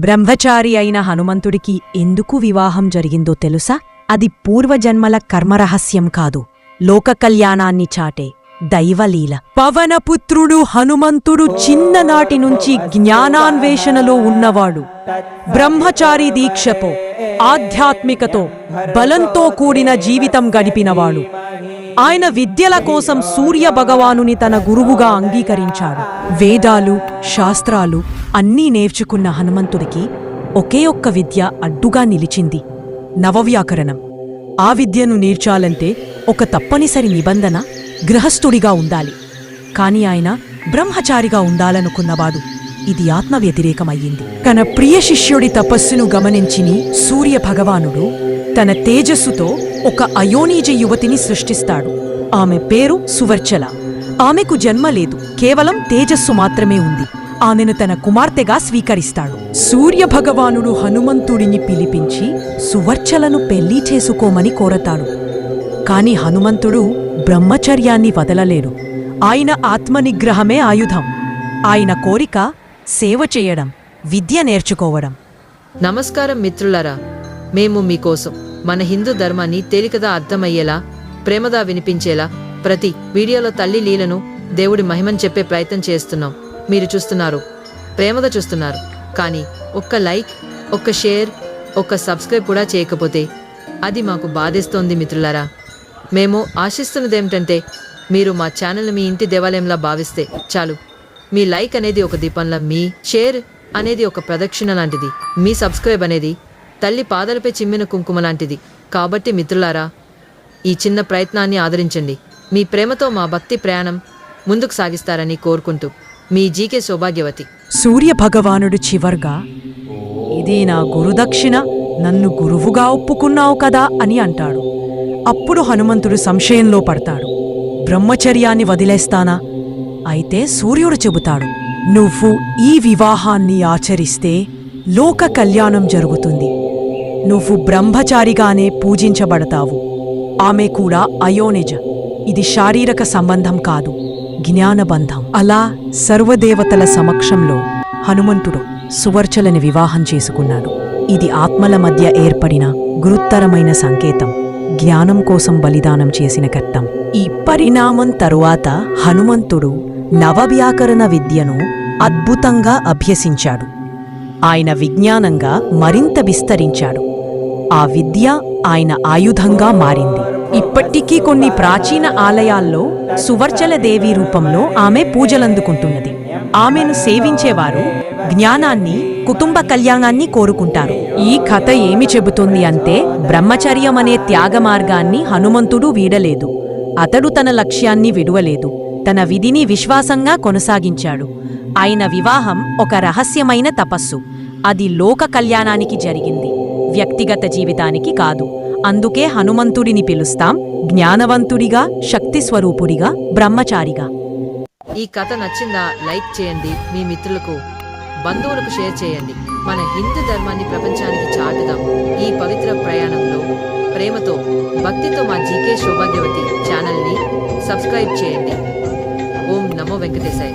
బ్రహ్మచారి అయిన హనుమంతుడికి ఎందుకు వివాహం జరిగిందో తెలుసా? అది పూర్వజన్మల కర్మరహస్యం కాదు. లోక కళ్యాణాన్ని చాటే దైవలీల. పవనపుత్రుడు హనుమంతుడు చిన్ననాటి నుంచి జ్ఞానాన్వేషణలో ఉన్నవాడు. బ్రహ్మచారి దీక్షతో ఆధ్యాత్మికతో బలంతో కూడిన జీవితం గడిపినవాడు ఆయన విద్యల కోసం సూర్య భగవానుని తన గురువుగా అంగీకరించాడు. వేదాలు శాస్త్రాలు అన్నీ నేర్చుకున్న హనుమంతుడికి ఒకే ఒక్క విద్య అడ్డుగా నిలిచింది. నవవ్యాకరణం. ఆ విద్యను నేర్చాలంటే ఒక తప్పనిసరి నిబంధన గృహస్థుడిగా ఉండాలి. కాని ఆయన బ్రహ్మచారిగా ఉండాలనుకున్నవాడు ఇది ఆత్మ వ్యతిరేకమయ్యింది తన ప్రియ శిష్యుడి తపస్సును గమనించిని సూర్య భగవానుడు తన తేజస్సుతో ఒక అయోనీజ యువతిని సృష్టిస్తాడు. ఆమె పేరు సువర్చల. ఆమెకు జన్మ లేదు. కేవలం తేజస్సు మాత్రమే ఉంది. ఆమెను తన కుమార్తెగా స్వీకరిస్తాడు. సూర్య భగవానుడు హనుమంతుడిని పిలిపించి సువర్చలను పెళ్ళి చేసుకోమని కోరతాడు. కాని హనుమంతుడు బ్రహ్మచర్యాన్ని వదలలేడు. ఆయన ఆత్మనిగ్రహమే ఆయుధం. ఆయన కోరిక సేవ చేయడం విద్య నేర్చుకోవడం. నమస్కారం మిత్రులరా. మేము మీకోసం మన హిందూ ధర్మాన్ని తేలికగా అర్థమయ్యేలా ప్రేమగా వినిపించేలా ప్రతి వీడియోలో తల్లి లీలను దేవుడి మహిమని చెప్పే ప్రయత్నం చేస్తున్నాం. మీరు చూస్తున్నారు ప్రేమగా చూస్తున్నారు. కానీ ఒక్క లైక్ ఒక్క షేర్ ఒక్క సబ్స్క్రైబ్ కూడా చేయకపోతే అది మాకు బాధేస్తోంది మిత్రులారా. మేము ఆశిస్తున్నది ఏమిటంటే మీరు మా ఛానల్ని మీ ఇంటి దేవాలయంలా భావిస్తే చాలు. మీ లైక్ అనేది ఒక దీపంలా మీ షేర్ అనేది ఒక ప్రదక్షిణ లాంటిది. మీ సబ్స్క్రైబ్ అనేది తల్లి పాదలపై చిమ్మిన కుంకుమ లాంటిది. కాబట్టి మిత్రులారా ఈ చిన్న ప్రయత్నాన్ని ఆదరించండి. మీ ప్రేమతో మా భక్తి ప్రయాణం ముందుకు సాగిస్తారని కోరుకుంటూ మీ జీకే సౌభాగ్యవతి. సూర్య భగవానుడు చివర్గా ఇది నా గురుదక్షిణ నన్ను గురువుగా ఒప్పుకున్నావు కదా అని అంటాడు. అప్పుడు హనుమంతుడు సంశయంలో పడతాడు. బ్రహ్మచర్యాన్ని వదిలేస్తానా? అయితే సూర్యుడు చెబుతాడు నువ్వు ఈ వివాహాన్ని ఆచరిస్తే లోక కళ్యాణం జరుగుతుంది. నువ్వు బ్రహ్మచారిగానే పూజించబడతావు. ఆమె కూడా అయోనిజ. ఇది శారీరక సంబంధం కాదు జ్ఞానబంధం. అలా సర్వదేవతల సమక్షంలో హనుమంతుడు సువర్చలని వివాహం చేసుకున్నాడు. ఇది ఆత్మల మధ్య ఏర్పడిన గురుత్తరమైన సంకేతం. జ్ఞానం కోసం బలిదానం చేసిన ఘట్టం ఈ పరిణామం తరువాత హనుమంతుడు నవవ్యాకరణ విద్యను అద్భుతంగా అభ్యసించాడు. ఆయన విజ్ఞానంగా మరింత విస్తరించాడు. ఆ విద్య ఆయన ఆయుధంగా మారింది. ఇప్పటికీ కొన్ని ప్రాచీన ఆలయాల్లో సువర్చలదేవి రూపంలో ఆమె పూజలందుకుంటున్నది. ఆమెను సేవించేవారు జ్ఞానాన్ని కుటుంబ కళ్యాణాన్ని కోరుకుంటారు. ఈ కథ ఏమి చెబుతుంది అంటే బ్రహ్మచర్యం అనే త్యాగ మార్గాన్ని హనుమంతుడు వీడలేదు. అతడు తన లక్ష్యాన్ని విడువలేదు. తన విధిని విశ్వాసంగా కొనసాగించాడు. ఆయన వివాహం ఒక రహస్యమైన తపస్సు. అది లోక కళ్యాణానికి జరిగింది. వ్యక్తిగత జీవితానికి కాదు. అందుకే హనుమంతుడిని పిలుస్తాం జ్ఞానవంతుడిగా శక్తి స్వరూపుడిగా బ్రహ్మచారిగా. ఈ కథ నచ్చిందా లైక్ చేయండి. మీ మిత్రులకు బంధువులకు షేర్ చేయండి. మన హిందూ ధర్మాన్ని ప్రపంచానికి చాటుదాం. ఈ పవిత్ర ప్రయాణంలో ప్రేమతో భక్తితో మా జీకే సౌభాగ్యవతి ఛానల్ని సబ్స్క్రైబ్ చేయండి. ఓం నమో వెంకటేశాయ.